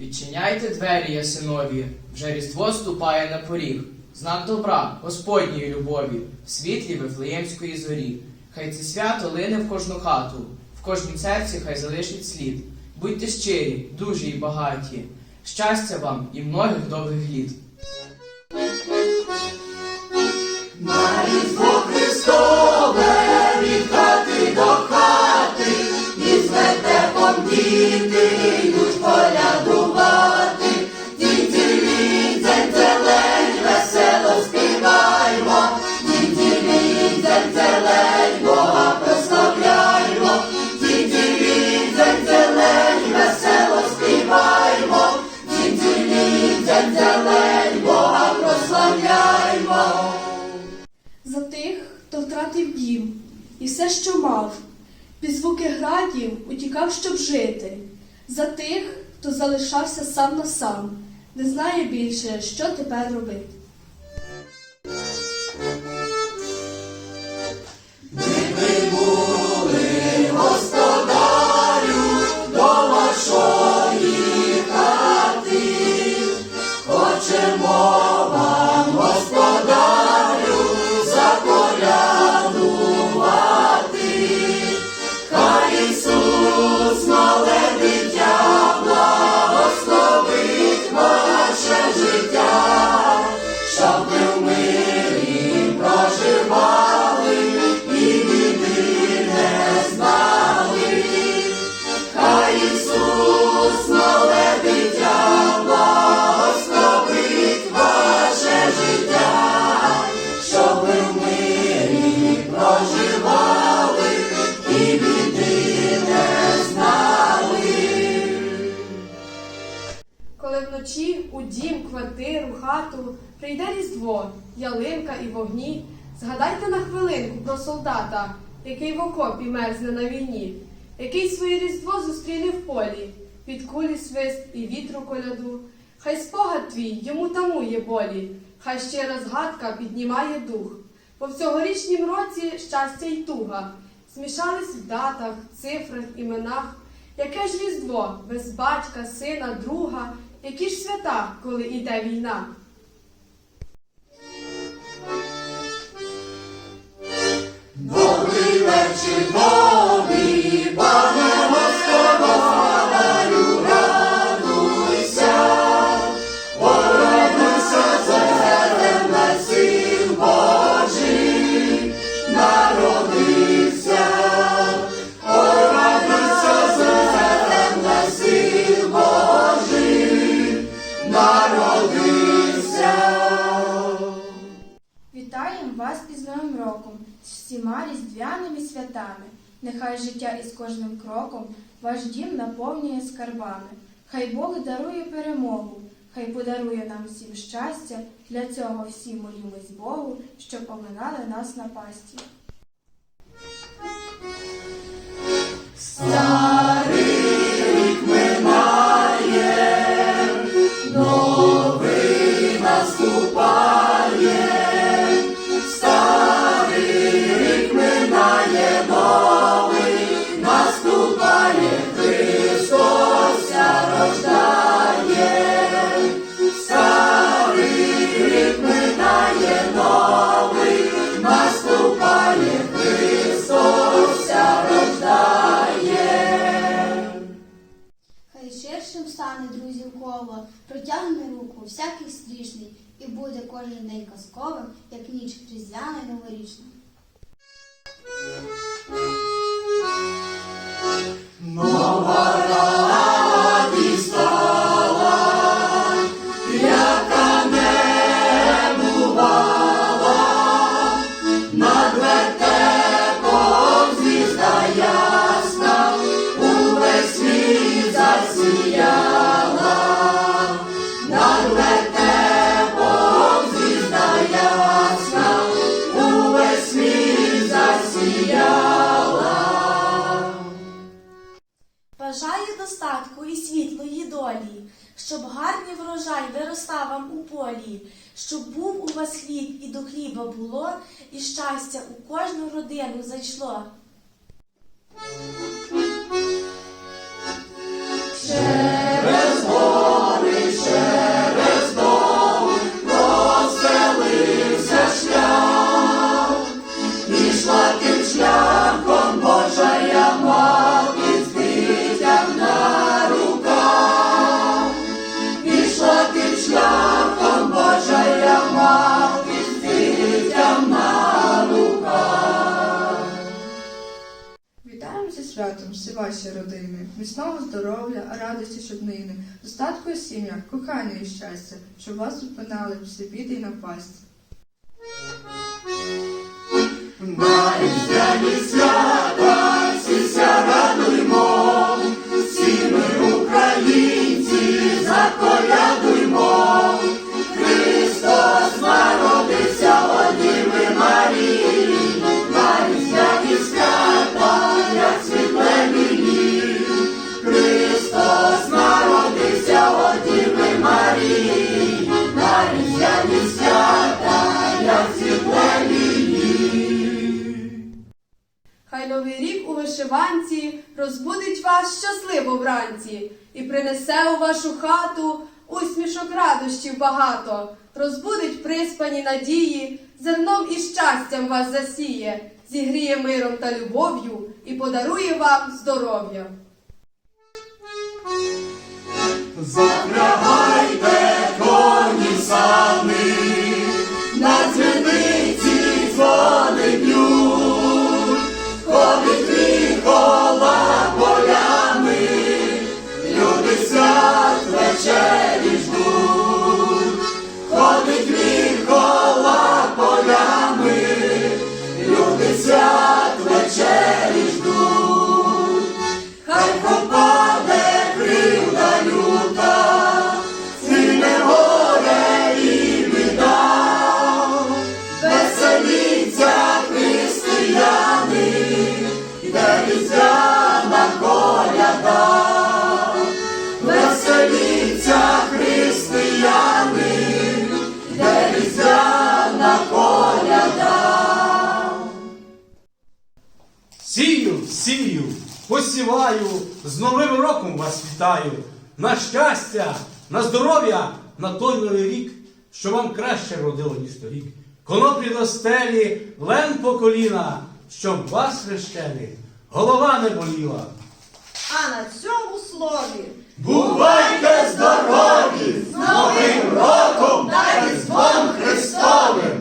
Відчиняйте двері, ясинові, вже різдво ступає на поріг. Знак добра, Господньої любові, в світлі Вифлеємської зорі. Хай це свято лине в кожну хату, в кожнім серці хай залишить слід. Будьте щирі, дужі і багаті. Щастя вам і многих довгих літ. Що мав, під звуки градів утікав, щоб жити. За тих, хто залишався сам на сам, не знає більше, що тепер робити. Коли вночі у дім, квартиру, хату прийде різдво, ялинка і вогні, згадайте на хвилинку про солдата, який в окопі мерзне на війні, який своє різдво зустріне в полі, під кулі свист і вітру коляду. Хай спогад твій йому тамує болі, хай щира згадка піднімає дух. Бо в цьогорічнім році щастя й туга змішались в датах, цифрах, іменах. Яке ж різдво без батька, сина, друга, які ж свята, коли іде війна? Вітаємо вас із Новим роком, з всіма різдвяними святами. Нехай життя із кожним кроком ваш дім наповнює скарбами. Хай Бог дарує перемогу, хай подарує нам всім щастя. Для цього всі молімось Богу, щоб оминали нас на пасті. Хай буде кожен день казковим, як ніч різдвяна і новорічна. Бажаю гарний врожай виростав вам у полі, щоб був у вас хліб і до хліба було, і щастя у кожну родину зайшло. Ваші родини, міцного здоров'я, радості щоднини, достатку у сім'ях, кохання і щастя, щоб вас зупинали всі біди й напасті. Новий рік у вишиванці розбудить вас щасливо вранці і принесе у вашу хату усмішок радощів багато, розбудить приспані надії, зерном і щастям вас засіє, зігріє миром та любов'ю і подарує вам здоров'я. Хай сію, посіваю, з Новим роком вас вітаю. На щастя, на здоров'я, на той новий рік, що вам краще родило, ніж торік. Коноплі до стелі, лен по коліна, щоб вас хрещених голова не боліла. А на цьому слові бувайте здорові! З Новим роком! Навіть з вам Христовим!